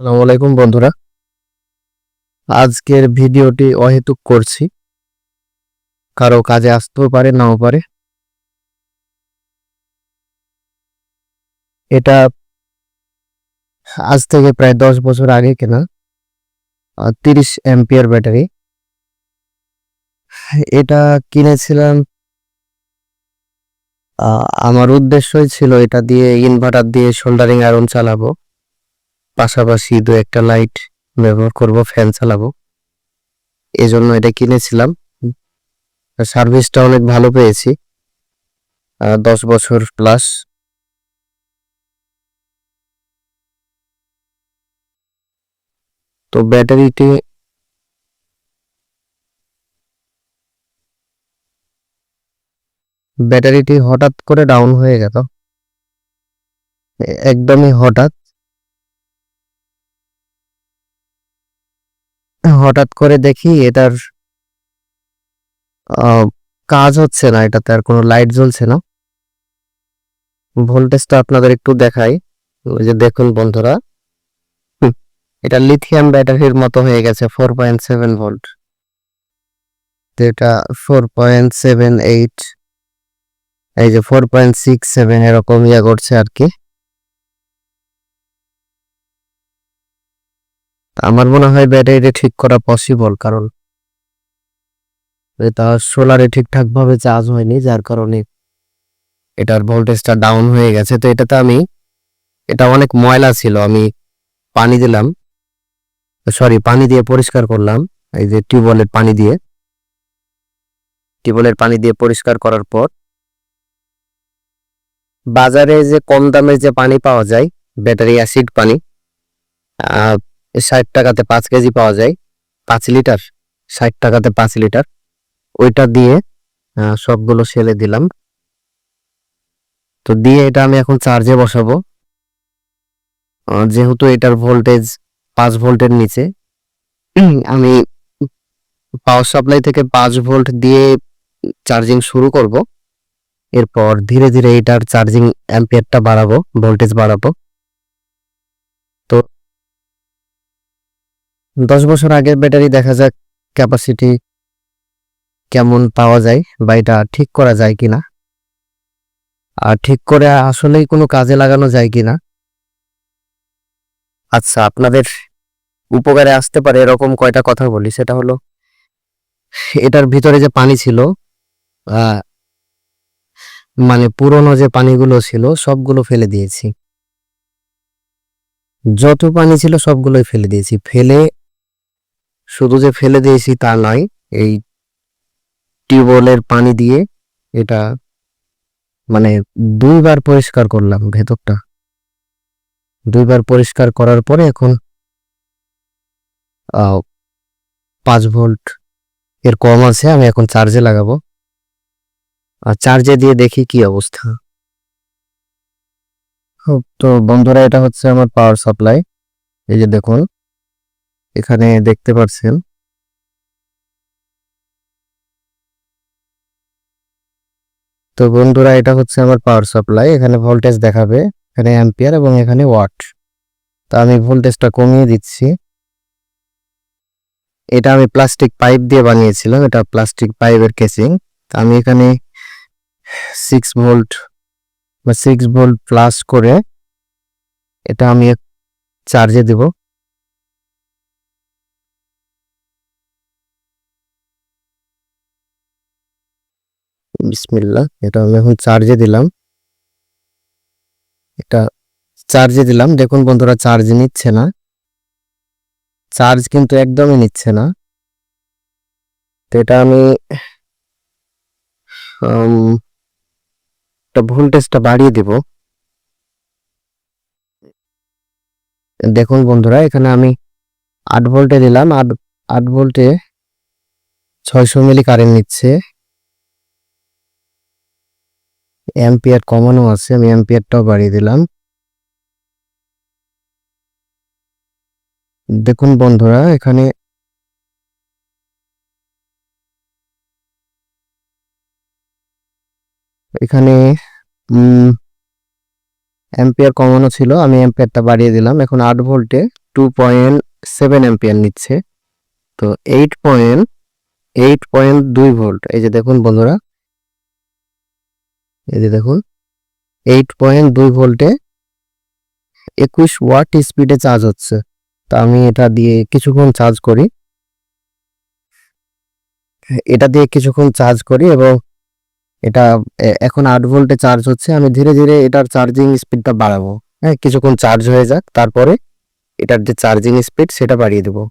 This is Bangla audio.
আসসালামু আলাইকুম, বন্ধুরা। আজকের ভিডিওটি অহেতুক করছি। কারও কাজে আসতেও পারে, নাও পারে। এটা আজ থেকে প্রায় দশ বছর আগে কেনা তিরিশ অ্যাম্পিয়ার ব্যাটারি। এটা কিনেছিলাম আমার উদ্দেশ্যই ছিল এটা দিয়ে ইনভার্টার দিয়ে সোল্ডারিং আয়রন চালাবো। পাশাপাশি দু একটা লাইট ব্যবহার করব, ফ্যান চালাবো। এই জন্য এটা কিনেছিলাম। সার্ভিসটা অনেক ভালো পেয়েছি। দশ বছর প্লাস তো ব্যাটারিটি ব্যাটারিটি হঠাৎ করে ডাউন হয়ে গেল। একদমই হঠাৎ। হঠাৎ করে দেখি এটার কাজ হচ্ছে না এটাতে আর কোনো লাইট জ্বলছে না। ভোল্টেজটা আপনাদের একটু দেখাই। ওই যে দেখুন বন্ধুরা। এটা লিথিয়াম ব্যাটারির মতো হয়ে গেছে ফোর পয়েন্ট সেভেন ভোল্ট এটা ফোর পয়েন্ট সেভেন এইট এই যে ফোর পয়েন্ট সিক্স সেভেন এরকম ইয়ে করছে আর কি। আমার মনে হয় ব্যাটারিটা ঠিক করা পসিবল কারণ এটা সোলারে ঠিকঠাক ভাবে চার্জ হয়নি, যার কারণে এটার ভোল্টেজটা ডাউন হয়ে গেছে। তো এটাতে আমি, এটা অনেক ময়লা ছিল, আমি পানি দিলাম। সরি পানি দিয়ে পরিষ্কার করলাম, এই যে টিউবওয়েলের পানি দিয়ে। টিউবওয়েলের পানি দিয়ে পরিষ্কার করার পর বাজারে যে কম দামের যে পানি পাওয়া যায়, ব্যাটারি অ্যাসিড পানি ষাট টাকাতে পাঁচ কেজি পাওয়া যায়। পাঁচ লিটার, ষাট টাকাতে পাঁচ লিটার। ওইটা দিয়ে সবগুলো সেলে দিলাম। তো দিয়ে এটা আমি এখন চার্জে বসাবো। যেহেতু এটার ভোল্টেজ পাঁচ ভোল্টের নিচে, আমি পাওয়ার সাপ্লাই থেকে পাঁচ ভোল্ট দিয়ে চার্জিং শুরু করব। এরপর ধীরে ধীরে এটার চার্জিং অ্যাম্পিয়ারটা বাড়াবো ভোল্টেজ বাড়াবো তো দশ বছর আগের ব্যাটারি দেখা যাক ক্যাপাসিটি কেমন পাওয়া যায় বা এটা ঠিক করা যায় কিনা। আর ঠিক করে আসলেই কোনো কাজে লাগানো যায় কিনা। আচ্ছা আপনাদের উপকারে আসতে পারে এরকম কয়টা কথা বলি। সেটা হলো, এটার ভিতরে যে পানি ছিল মানে পুরনো যে পানিগুলো ছিল, সবগুলো ফেলে দিয়েছি। যত পানি ছিল সবগুলোই ফেলে দিয়েছি। ফেলে শুধু যে ফেলে দিয়েছি তা নয়, এই টিউবওয়েলের পানি দিয়ে এটা মানে দুইবার পরিষ্কার করলাম ভেতরটা। দুইবার পরিষ্কার করার পরে এখন পাঁচ ভোল্ট এর কম আছে, আমি এখন চার্জে লাগাবো। আর চার্জে দিয়ে দেখি কি অবস্থা। তো বন্ধুরা, এটা হচ্ছে আমার পাওয়ার সাপ্লাই এই যে দেখুন এখানে দেখতে পাচ্ছেন তো বন্ধুরা, এটা হচ্ছে আমার পাওয়ার সাপ্লাই এখানে ভোল্টেজ দেখাবে, এখানে অ্যাম্পিয়ার এবং এখানে ওয়াট তা আমি ভোল্টেজটা কমিয়ে দিচ্ছি। এটা আমি প্লাস্টিক পাইপ দিয়ে বানিয়েছিলাম, এটা প্লাস্টিক পাইপের কেসিং আমি এখানে সিক্স ভোল্ট বা সিক্স ভোল্ট প্লাস করে এটা আমি চার্জে দেব। বিসমিল্লাহ, এটা আমি এখন চার্জে দিলাম। এটা চার্জে দিলাম। দেখুন বন্ধুরা চার্জ নিচ্ছে না। চার্জ কিন্তু একদমই নিচ্ছে না। তো এটা আমি ভোল্টেজটা বাড়িয়ে দিব। দেখুন বন্ধুরা, এখানে আমি আট ভোল্টে দিলাম। আট আট ভোল্টে ছয়শো মিলি কারেন্ট নিচ্ছে। অ্যাম্পিয়ার কমানো আছে, আমি অ্যাম্পিয়ারটাও বাড়িয়ে দিলাম। দেখুন বন্ধুরা, এখানে এখানে অ্যাম্পিয়ার কমানো ছিল, আমি অ্যাম্পিয়ারটা বাড়িয়ে দিলাম। এখন আট ভোল্টে টু পয়েন্ট সেভেন অ্যাম্পিয়ার নিচ্ছে। তো এইট পয়েন্ট এইট পয়েন্ট দুই ভোল্ট। এই যে দেখুন বন্ধুরা এই যে দেখুন এইট পয়েন্ট দুই ভোল্টে একুশ ওয়াট স্পিডে চার্জ হচ্ছে। তা আমি এটা দিয়ে কিছুক্ষণ চার্জ করি। এটা দিয়ে কিছুক্ষণ চার্জ করি এবং এটা এখন আট ভোল্টে চার্জ হচ্ছে। আমি ধীরে ধীরে এটার চার্জিং স্পিডটা বাড়াবো। হ্যাঁ কিছুক্ষণ চার্জ হয়ে যাক, তারপরে এটার যে চার্জিং স্পিড সেটা বাড়িয়ে দেবো।